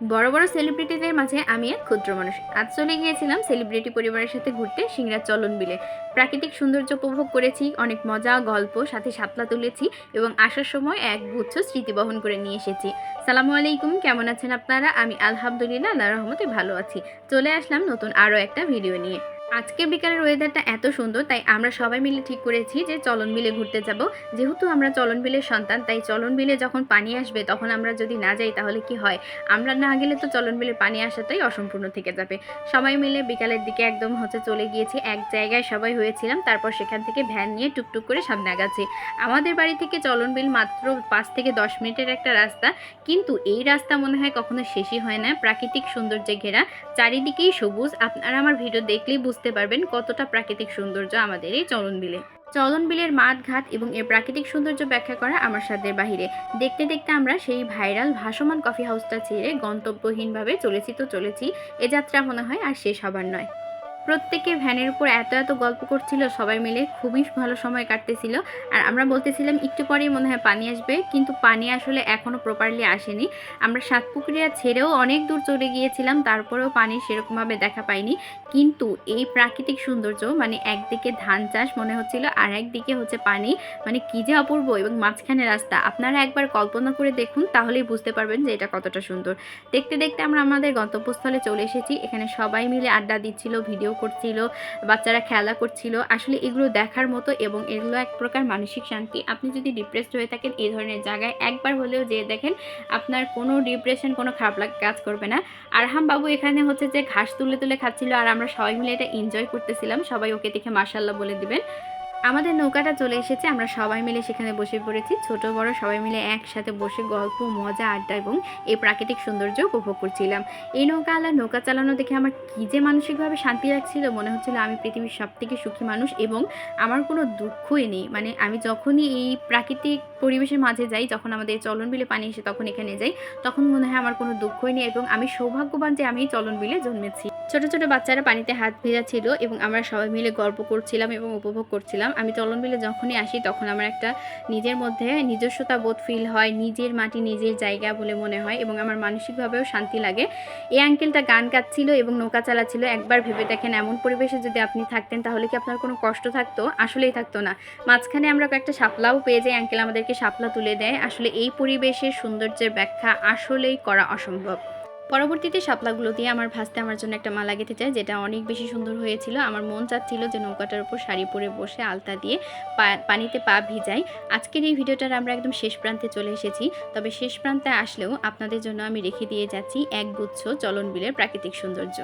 বড় বড় সেলিব্রিটিদের মাঝে আমি এক ক্ষুদ্র মানুষ। আজ চলে গিয়েছিলাম সেলিব্রিটি পরিবারের সাথে ঘুরতে সিংড়া চলন বিলে। প্রাকৃতিক সৌন্দর্য উপভোগ করেছি, অনেক মজা, গল্প, সাথে সাতলা তুলেছি এবং আসার সময় এক গুচ্ছ স্মৃতি বহন করে নিয়ে এসেছি। সালামু আলাইকুম, কেমন আছেন আপনারা? আমি আলহামদুলিল্লাহ আল্লাহ রহমতে ভালো আছি। চলে আসলাম নতুন আরও একটা ভিডিও নিয়ে। আজকের বিকালের ওয়েদারটা এত সুন্দর, তাই আমরা সবাই মিলে ঠিক করেছি যে চলন বিলে ঘুরতে যাব। যেহেতু আমরা চলন বিলের সন্তান, তাই চলন বিলে যখন পানি আসবে, তখন আমরা যদি না যাই তাহলে কি হয়? আমরা না গেলে তো চলন বিলে পানি আসাটাই অসম্পূর্ণ থেকে যাবে। সবাই মিলে বিকালের দিকে একদম হচ্ছে চলে গিয়েছি। এক জায়গায় সবাই হয়েছিলাম, তারপর সেখান থেকে ভ্যান নিয়ে টুকটুক করে সামনে আগাচ্ছি। আমাদের বাড়ি থেকে চলন বিল মাত্র পাঁচ থেকে দশ মিনিটের একটা রাস্তা, কিন্তু এই রাস্তা মনে হয় কখনো শেষই হয় না। প্রাকৃতিক সৌন্দর্যে ঘেরা, চারিদিকেই সবুজ। আপনারা আমার ভিডিও দেখলেই বুঝতে পারবেন কতটা প্রাকৃতিক সৌন্দর্য আমাদের এই চলন বিলে। চলন বিলের মাঠ, ঘাট এবং এর প্রাকৃতিক সৌন্দর্য ব্যাখ্যা করা আমার সাধ্যের বাহিরে। দেখতে দেখতে আমরা সেই ভাইরাল ভাসমান কফি হাউসটা ছেড়ে গন্তব্যহীনভাবে চলেছি তো চলেছি, এ যাত্রা মনে হয় আর শেষ হবার নয়। প্রত্যেকে ভ্যানের উপর এত এত গল্প করছিল, সবাই মিলে খুবই ভালো সময় কাটতেছিল। আর আমরা বলতেছিলাম, একটু পরেই মনে হয় পানি আসবে। কিন্তু পানি আসলে এখনও প্রপারলি আসেনি। আমরা সাতপুকুরিয়া ছেড়েও অনেক দূর চলে গিয়েছিলাম, তারপরেও পানি সেরকমভাবে দেখা পাইনি। কিন্তু এই প্রাকৃতিক সৌন্দর্য মানে একদিকে ধান চাষ মনে হচ্ছিল, আর একদিকে হচ্ছে পানি মানে কী যে অপূর্ব এবং মাঝখানে রাস্তা। আপনারা একবার কল্পনা করে দেখুন, তাহলেই বুঝতে পারবেন যে এটা কতটা সুন্দর। দেখতে দেখতে আমরা আমাদের গন্তব্যস্থলে চলে এসেছি। এখানে সবাই মিলে আড্ডা দিচ্ছিল, ভিডিও করছিল, বাচ্চারা খেলা করছিল, আসলে এগুলো দেখার মতো এবং এগুলো এক প্রকার মানসিক শান্তি। আপনি যদি ডিপ্রেসড হয়ে থাকেন এই ধরনের জায়গায়, একবার হলেও যেয়ে দেখেন আপনার কোনো ডিপ্রেশন কোনো খারাপ লাগে, কাজ করবে না। আর বাবু এখানে হচ্ছে যে ঘাস তুলে তুলে খাচ্ছিল আর আমরা সবাই মিলে এটা এনজয় করতেছিলাম। সবাই ওকে দেখে মার্শাল্লাহ বলে দিবেন। আমাদের নৌকাটা চলে এসেছে, আমরা সবাই মিলে সেখানে বসে পড়েছি। ছোট, বড় সবাই মিলে একসাথে বসে গল্প, মজা, আড্ডা এবং এই প্রাকৃতিক সৌন্দর্য উপভোগ করছিলাম। এই নৌকা আলার নৌকা চালানো দেখে আমার কী যে মানসিকভাবে শান্তি লাগছিল, মনে হচ্ছিল আমি পৃথিবীর সব থেকে সুখী মানুষ এবং আমার কোনো দুঃখই নেই। মানে আমি যখনই এই প্রাকৃতিক পরিবেশের মাঝে যাই, যখন আমাদের চলন বিলে পানি এসে তখন এখানে যাই, তখন মনে হয় আমার কোনো দুঃখই নেই এবং আমি সৌভাগ্যবান যে আমি এই চলন বিলে জন্মেছি। ছোট ছোট বাচ্চারা পানিতে হাত ভেজা ছিল এবং আমরা সবাই মিলে গল্প করছিলাম এবং উপভোগ করছিলাম। আমি চলন বিলে যখনই আসি তখন আমার একটা নিজের মধ্যে নিজস্বতা বোধ ফিল হয়, নিজের মাটি নিজের জায়গা বলে মনে হয় এবং আমার মানসিকভাবেও শান্তি লাগে। এই আঙ্কেলটা গান গাচ্ছিল এবং নৌকা চালাচ্ছিল। একবার ভেবে দেখেন এমন পরিবেশে যদি আপনি থাকতেন তাহলে কি আপনার কোনো কষ্ট থাকতো? আসলেই থাকতো না। মাঝখানে আমরা একটা শাপলাও পেয়ে যাই। আঙ্কেল আমাদেরকে শাপলা তুলে দেয়। আসলে এই পরিবেশের সৌন্দর্যের ব্যাখ্যা আসলেই করা অসম্ভব। পরবর্তীতে শাপলাগুলো দিয়ে আমার ভাসতে আমার জন্য একটা মালা গেঁথে যায়, যেটা অনেক বেশি সুন্দর হয়েছিল। আমার মন চাচ্ছিল যে নৌকাটার উপর শাড়ি পরে বসে আলতা দিয়ে পানিতে পা ভিজাই। আজকের এই ভিডিওটার আমরা একদম শেষ প্রান্তে চলে এসেছি। তবে শেষ প্রান্তে আসলেও আপনাদের জন্য আমি রেখে দিয়ে যাচ্ছি এক গুচ্ছ চলন বিলের প্রাকৃতিক সৌন্দর্য।